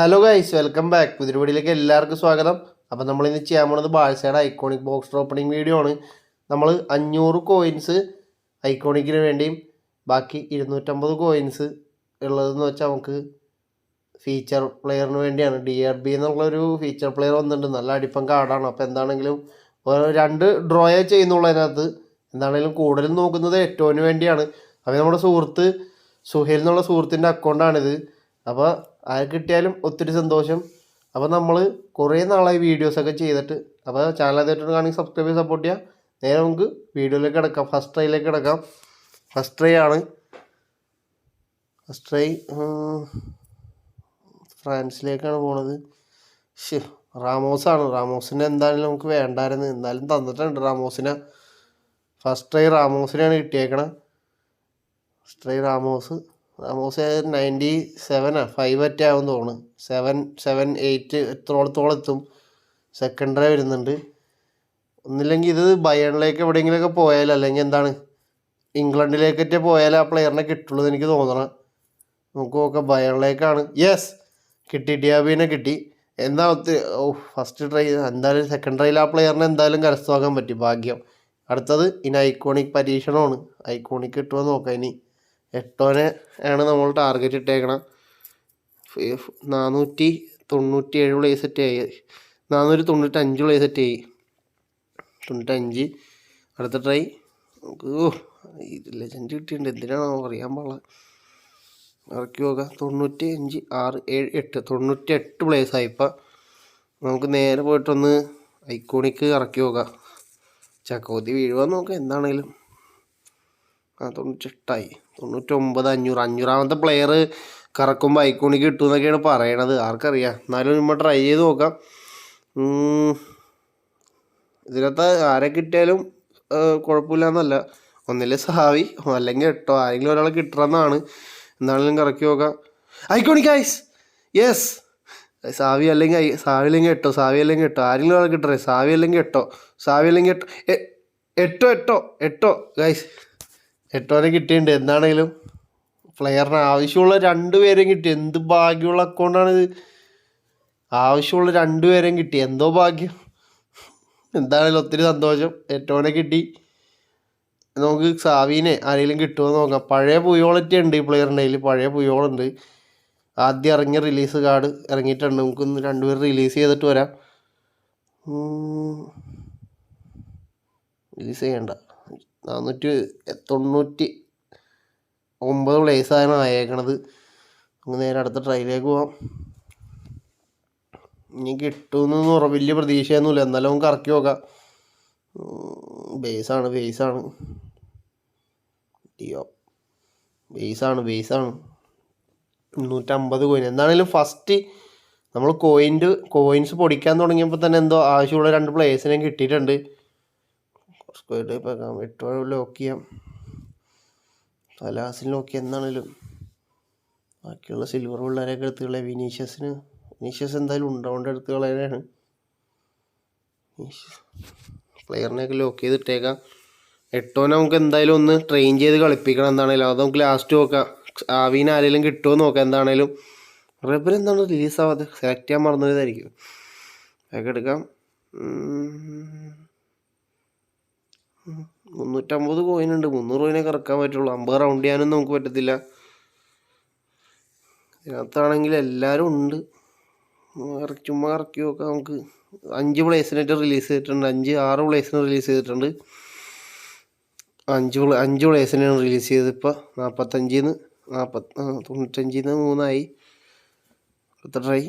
Hello guys welcome back പുതിയ വീഡിയോയിലേക്ക് എല്ലാവർക്കും സ്വാഗതം. അപ്പോൾ നമ്മൾ ഇന്ന് ചെയ്യാൻ പോകുന്നത് ബാഴ്സയുടെ ഐക്കോണിക് ബോക്സ് ഓപ്പണിംഗ് വീഡിയോ ആണ്. നമ്മൾ അഞ്ഞൂറ് കോയിൻസ് ഐക്കോണിക്കിന് വേണ്ടിയും ബാക്കി ഇരുന്നൂറ്റമ്പത് കോയിൻസ് ഉള്ളതെന്ന് വെച്ചാൽ നമുക്ക് ഫീച്ചർ പ്ലെയറിന് വേണ്ടിയാണ്. ഡി ആർ ബി എന്നുള്ളൊരു ഫീച്ചർ പ്ലെയർ വന്നിട്ടുണ്ട്. നല്ല അടിപ്പം കാർഡാണ് അപ്പോൾ എന്താണെങ്കിലും രണ്ട് ഡ്രോയേ ചെയ്യുന്നുള്ളൂ അതിനകത്ത്. എന്താണെങ്കിലും കൂടുതലും നോക്കുന്നത് എറ്റോന് വേണ്ടിയാണ്. അപ്പോൾ നമ്മുടെ സുഹൃത്ത് സുഹേൽ എന്നുള്ള സുഹൃത്തിന്റെ അക്കൗണ്ടാണിത് അപ്പോൾ ആര് കിട്ടിയാലും ഒത്തിരി സന്തോഷം. അപ്പോൾ നമ്മൾ കുറേ നാളായി വീഡിയോസൊക്കെ ചെയ്തിട്ട്. അപ്പോൾ ചാനൽ ആദ്യമായിട്ട് കാണി സബ്സ്ക്രൈബ് ചെയ്ത് സപ്പോർട്ട് ചെയ്യുക. നേരെ നമുക്ക് വീഡിയോയിലേക്ക് കിടക്കാം. ഫസ്റ്റ് ട്രൈയിലേക്ക് കിടക്കാം. ഫസ്റ്റ് ട്രൈ ആണ്. ഫസ്റ്റ് ട്രൈ ഫ്രാൻസിലേക്കാണ് പോണത്. ഷ് റാമോസാണ് റാമോസിനെ എന്തായാലും നമുക്ക് വേണ്ടായിരുന്നു. എന്തായാലും തന്നിട്ടുണ്ട് റാമോസിനെ. ഫസ്റ്റ് ട്രൈ റാമോസിനെയാണ് കിട്ടിയേക്കണേ. First try Ramos. Ramos ninety സെവനാ five at ആവും തോന്നുന്നു. സെവൻ സെവൻ എയ്റ്റ് എത്രോളത്തോളം എത്തും? സെക്കൻഡ് ട്രൈ വരുന്നുണ്ട്. ഒന്നില്ലെങ്കിൽ ഇത് ബയണിലേക്ക് എവിടെയെങ്കിലുമൊക്കെ പോയാൽ അല്ലെങ്കിൽ എന്താണ്? ഇംഗ്ലണ്ടിലേക്കൊക്കെ പോയാൽ ആ പ്ലെയറിനെ കിട്ടുള്ളൂ എന്ന് എനിക്ക് തോന്നണം. നമുക്ക് നോക്കാം. ബയണിലേക്കാണ് യെസ് കിട്ടി. ഡിയാബിനെ കിട്ടി. എന്താ ഒത്തിരി ഓ ഫസ്റ്റ് ട്രൈ എന്തായാലും സെക്കൻഡ് ട്രൈയിൽ ആ പ്ലെയറിനെ എന്തായാലും കരസ്ഥമാക്കാൻ പറ്റി. ഭാഗ്യം. അടുത്തത് ഇനി ഐക്കോണിക് പരീക്ഷണമാണ്. ഐക്കോണിക് കിട്ടുമോ നോക്കാം ഇനി. എട്ടോനെ ആണ് നമ്മൾ ടാർഗറ്റ് ഇട്ടേക്കണം. നാനൂറ്റി തൊണ്ണൂറ്റി ഏഴ് പ്ലേ സെറ്റ് ആയി. നാനൂറ്റി തൊണ്ണൂറ്റഞ്ച് പ്ലേ സെറ്റ് ആയി. തൊണ്ണൂറ്റഞ്ച്. അടുത്ത ട്രൈ നമുക്ക് ഓ ഇത് ലെജൻഡ് കിട്ടിയിട്ടുണ്ട്. എന്തിനാണോ അറിയാൻ പാടില്ല. ഇറക്കി നോക്കാം. തൊണ്ണൂറ്റി അഞ്ച് ആറ് ഏഴ് എട്ട്. തൊണ്ണൂറ്റി എട്ട് പ്ലേസ് ആയിപ്പോൾ നമുക്ക് നേരെ പോയിട്ടൊന്ന് ഐക്കോണിക്ക് ഇറക്കി നോക്കാം. ചക്കോത്തി വീഴുവാൻ നോക്കാം. എന്താണേലും. തൊണ്ണൂറ്റെട്ടായി തൊണ്ണൂറ്റൊമ്പത് അഞ്ഞൂറ്. അഞ്ഞൂറാമത്തെ പ്ലെയർ കറക്കുമ്പോൾ ഐക്കോണിക്ക് കിട്ടും എന്നൊക്കെയാണ് പറയണത്. ആർക്കറിയാം. എന്നാലും നമ്മൾ ട്രൈ ചെയ്ത് നോക്കാം. ഇതിനകത്ത് ആരെ കിട്ടിയാലും കുഴപ്പമില്ല എന്നല്ല ഒന്നില്ല സാവി അല്ലെങ്കിൽ എട്ടോ. ആരെങ്കിലും ഒരാളെ കിട്ടണമെന്നാണ്. എന്നാണെങ്കിലും കറക്കി നോക്കാം. ഐക്കോണിക് ഐസ്. യെസ് സാവി അല്ലെങ്കിൽ സാവി അല്ലെങ്കിൽ എട്ടോ. സാവി അല്ലെങ്കിൽ എട്ടോ. ആരെങ്കിലും ഒരാളെ കിട്ടറേ സാവി അല്ലെങ്കിൽ എട്ടോ. സാവി അല്ലെങ്കിൽ എട്ടോ എട്ടോ എട്ടോ എട്ടോ. ഗൈസ് എട്ടോനെ കിട്ടിയിട്ടുണ്ട്. എന്താണെങ്കിലും പ്ലെയറിന് ആവശ്യമുള്ള രണ്ട് പേരെയും കിട്ടി. എന്ത് ഭാഗ്യമുള്ള അക്കൗണ്ടാണ് ഇത്? ആവശ്യമുള്ള രണ്ട് പേരെയും കിട്ടി. എന്തോ ഭാഗ്യം? എന്താണേലും ഒത്തിരി സന്തോഷം. എട്ടോനെ കിട്ടി. നമുക്ക് സാവീനെ ആരെങ്കിലും കിട്ടുമോ നോക്കാം. പഴയ പുയോളറ്റി ഉണ്ട് ഈ പ്ലെയറിന്റെ കയ്യിൽ പഴയ പുയോളുണ്ട്. ആദ്യം ഇറങ്ങിയ റിലീസ് കാർഡ് ഇറങ്ങിയിട്ടുണ്ട്. നമുക്കൊന്ന് രണ്ടുപേർ റിലീസ് ചെയ്തിട്ട് വരാം. റിലീസ് ചെയ്യണ്ട. നാനൂറ്റി തൊണ്ണൂറ്റി ഒമ്പത് പ്ലേസാണ് ആയേക്കണത്. നമുക്ക് നേരെ അടുത്ത ട്രൈയിലേക്ക് പോവാം. ഇനി കിട്ടുമെന്ന് ഉറ വലിയ പ്രതീക്ഷയൊന്നുമില്ല. എന്നാലും നമുക്ക് ഇറക്കി നോക്കാം. ബേസാണ് ബേസാണ് അയ്യോ ബേസാണ് ബേസാണ് മുന്നൂറ്റമ്പത് കോയിൻ എന്താണേലും ഫസ്റ്റ് നമ്മൾ കോയിന്റ് കോയിൻസ് പൊടിക്കാൻ തുടങ്ങിയപ്പോൾ തന്നെ എന്തോ ആവശ്യമുള്ള രണ്ട് പ്ലേസിനെ കിട്ടിയിട്ടുണ്ട്. സ്ക്വയർ ആക്കാം എട്ട് ലോക്ക് ചെയ്യാം. നോക്കി എന്താണേലും. ബാക്കിയുള്ള സിൽവർ പിള്ളേരെയൊക്കെ എടുത്ത് കളയാം. വിനീഷ്യസിന് വിനീഷ്യസ് എന്തായാലും ഉണ്ടാവേണ്ട എടുത്ത് കളയാനാണ്. പ്ലെയറിനെയൊക്കെ ലോക്ക് ചെയ്തിട്ടേക്കാം. എട്ടോനെ നമുക്ക് എന്തായാലും ഒന്ന് ട്രെയിൻ ചെയ്ത് കളിപ്പിക്കണം എന്താണേലും. അത് നമുക്ക് ലാസ്റ്റ് നോക്കാം. ആവീന ആരെങ്കിലും കിട്ടുമോ നോക്കാം എന്താണേലും. റബ്ബർ എന്താണ് റിലീസ് ആവാതെ? സെലക്ട് ചെയ്യാൻ മറന്നതായിരിക്കും അതൊക്കെ എടുക്കാം. മുന്നൂറ്റമ്പത് കോയിൻ ഉണ്ട്. മുന്നൂറ് കോയിനെ കറക്കാൻ പറ്റുള്ളൂ. അമ്പത് റൗണ്ട് ചെയ്യാനൊന്നും നമുക്ക് പറ്റത്തില്ല. ഇതിനകത്താണെങ്കിൽ എല്ലാവരും ഉണ്ട്. ചുമ്മാ ഇറക്കി നോക്കാം നമുക്ക്. അഞ്ച് പ്ലേസിനായിട്ട് റിലീസ് ചെയ്തിട്ടുണ്ട്. അഞ്ച് ആറ് പ്ലേസിന് റിലീസ് ചെയ്തിട്ടുണ്ട്. അഞ്ച് അഞ്ച് പ്ലേസിനാണ് റിലീസ് ചെയ്തത് ഇപ്പോൾ നാൽപ്പത്തഞ്ചിൽ നിന്ന് നാൽപ്പത്തി തൊണ്ണൂറ്റഞ്ചിൽ നിന്ന് മൂന്നായി. ട്രൈ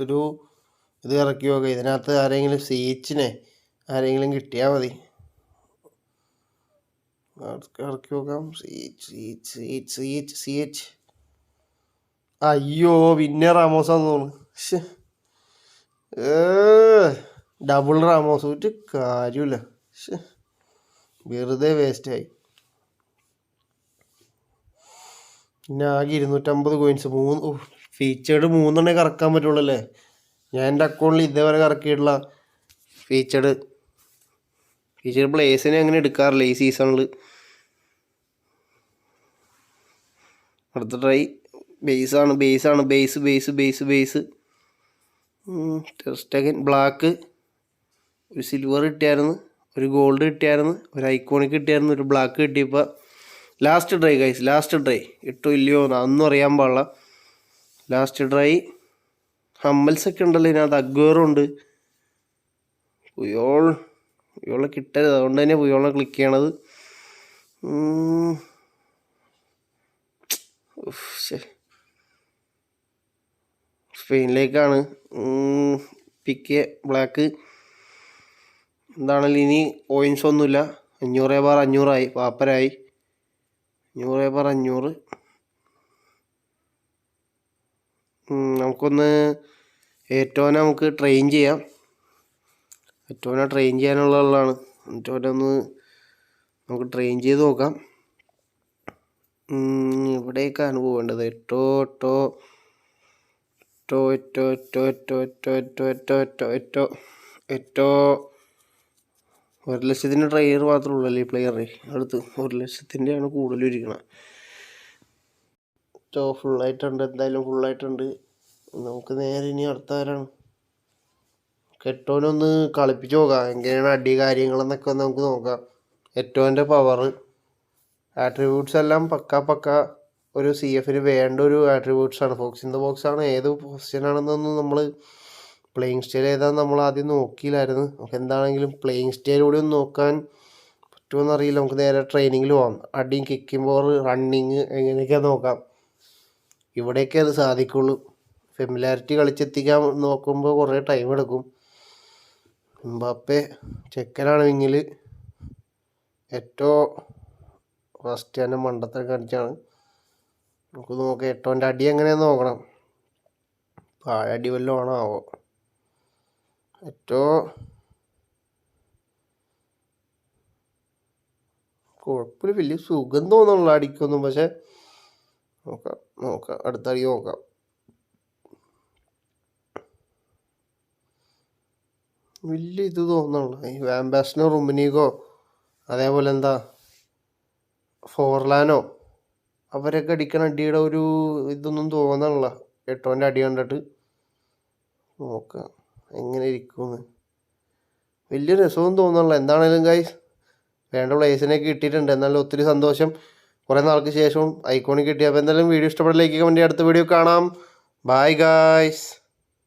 ഒരു ഇത് ഇറക്കി നോക്കാം. ഇതിനകത്ത് ആരെങ്കിലും സീച്ചിനെ ആരെങ്കിലും കിട്ടിയാൽ മതി. ഇറക്കി ക്യോഗം C C C C C A അയ്യോ പിന്നെ റാമോസാന്ന് തോന്നുന്നു. Double Ramos. ഒരു കാര്യമില്ല. വെറുതെ വേസ്റ്റായി പിന്നെ ആകെ ഇരുന്നൂറ്റമ്പത് കോയിൻസ് മൂന്ന് ഫീച്ചേർഡ് മൂന്നെണ്ണേ കറക്കാൻ പറ്റുള്ളൂ അല്ലേ? ഞാൻ എന്റെ അക്കൗണ്ടിൽ ഇതേവരെ കറക്കിയിട്ടുള്ള ഫീച്ചേർഡ് ഫീച്ചേർഡ് പ്ലേസിനെ അങ്ങനെ എടുക്കാറില്ല ഈ സീസണിൽ അടുത്ത ട്രൈ ബേസാണ് ബേസാണ് base base base base test again black ഒരു സിൽവർ കിട്ടിയായിരുന്നു ഒരു ഗോൾഡ് കിട്ടിയായിരുന്നു ഒരു ഐക്കോണിക് കിട്ടിയായിരുന്നു ഒരു ബ്ലാക്ക് കിട്ടിയപ്പോൾ ലാസ്റ്റ് ഡ്രൈ കൈസ് ലാസ്റ്റ് ഡ്രൈ ഇട്ടോ ഇല്ലയോ അതൊന്നും അറിയാൻ പാടില്ല. ലാസ്റ്റ് ഡ്രൈ ഹമ്മൽസ് ഒക്കെ ഉണ്ടല്ലോ ഇതിനകത്ത് അഗ്വേറും ഉണ്ട്. പുയോളെ കിട്ടരുത്. അതുകൊണ്ട് തന്നെ പുയോളെ ക്ലിക്ക് ചെയ്യണത്. സ്പെയിനിലേക്കാണ്. പിക്ക് ബ്ലാക്ക് എന്താണെങ്കിലും ഇനി ഓയിൻസ് ഒന്നുമില്ല. അഞ്ഞൂറ് ബാർ അഞ്ഞൂറായി. പാപ്പരായി അഞ്ഞൂറ് ബാർ അഞ്ഞൂറ്. നമുക്കൊന്ന് ഏറ്റവും നമുക്ക് ട്രെയിൻ ചെയ്യാം. ഏറ്റവും ട്രെയിൻ ചെയ്യാനുള്ളതാണ് ഏറ്റവും ഒന്ന് നമുക്ക് ട്രെയിൻ ചെയ്ത് നോക്കാം. ഇവിടേക്കാണ് പോകേണ്ടത് എട്ടോ ടോ ടോ ടോ ടോ ടോ ടോ എട്ടോ എട്ടോ എട്ടോ എട്ടോ ഏറ്റോ ഒരു ലക്ഷത്തിന്റെ ട്രെയർ മാത്രമേ ഉള്ളൂ അല്ലേ പ്ലെയറെ അടുത്ത് ഒരു ലക്ഷത്തിന്റെയാണ് കൂടുതലും ഇരിക്കുന്നത് എട്ടോ ഫുള്ളായിട്ടുണ്ട് എന്തായാലും ഫുള്ളായിട്ടുണ്ട് നമുക്ക് നേരെ ഇനി അടുത്ത ആരാണ് കെട്ടോനൊന്ന് കളിപ്പിച്ച് നോക്കാം. എങ്ങനെയാണ് അടി കാര്യങ്ങളെന്നൊക്കെ നമുക്ക് നോക്കാം. എറ്റോന്റെ പവർ ആട്രിബ്യൂട്ട്സ് എല്ലാം പക്ക പക്ക ഒരു സി എഫിന് വേണ്ട ഒരു ആട്രിബ്യൂട്ട്സ് ആണ്. ഫോക്സ് ഇൻ ദ ബോക്സ് ആണ്. ഏത് പൊസിഷൻ ആണെന്നൊന്നും നമ്മൾ പ്ലേയിങ് സ്റ്റൈൽ ഏതാന്ന് നമ്മൾ ആദ്യം നോക്കിയില്ലായിരുന്നു. നമുക്ക് എന്താണെങ്കിലും പ്ലേയിങ് സ്റ്റൈൽ കൂടി ഒന്ന് നോക്കാൻ പറ്റുമെന്ന് അറിയില്ല നമുക്ക് നേരെ ട്രെയിനിങ്ങിൽ പോകാം അടിയും കിക്കിംഗ് പോർ റണ്ണിങ് എങ്ങനെയൊക്കെ നോക്കാം. ഇവിടെയൊക്കെ അത് സാധിക്കുള്ളൂ. ഫെമിലാരിറ്റി കളിച്ചെത്തിക്കാൻ നോക്കുമ്പോൾ കുറേ ടൈം എടുക്കും. എംബാപ്പെ ചെക്കനാണ് വിങ്ങിൽ ഏറ്റവും ഫസ്റ്റ് തന്നെ മണ്ടത്തെ കാണിച്ചാണ് നമുക്ക് നോക്കാം എട്ടോന്റെ അടി എങ്ങനെയാന്ന് നോക്കണം. പാഴ അടി വല്ലതും ആണോ ആവോ? ഏറ്റവും കുഴപ്പമില്ല വലിയ സുഖം തോന്നുന്നുള്ള അടിക്കൊന്നും. പക്ഷെ നോക്കാം നോക്കാം അടുത്ത അടി നോക്കാം. വലിയ ഇത് തോന്നുന്നുള്ളു ഈ വാംബാസിനോ റുമിനിക്കോ അതേപോലെ എന്താ ഫോർലാനോ അവരൊക്കെ അടിക്കണ അടിയുടെ ഒരു ഇതൊന്നും തോന്നണില്ല എട്ടോന്റെ അടി കണ്ടിട്ട് നോക്കാം എങ്ങനെ ഇരിക്കുമെന്ന് വലിയ രസമൊന്നും തോന്നണില്ല എന്താണേലും ഗൈസ് വേണ്ട പ്ലേസിനെ കിട്ടിയിട്ടുണ്ട്. എന്നാലും ഒത്തിരി സന്തോഷം. കുറേ നാൾക്ക് ശേഷവും ഐക്കോണിൽ കിട്ടി. അപ്പോൾ എന്തായാലും വീഡിയോ ഇഷ്ടപ്പെടലേക്ക് കമന്റ് അടുത്ത വീഡിയോ കാണാം. Bye guys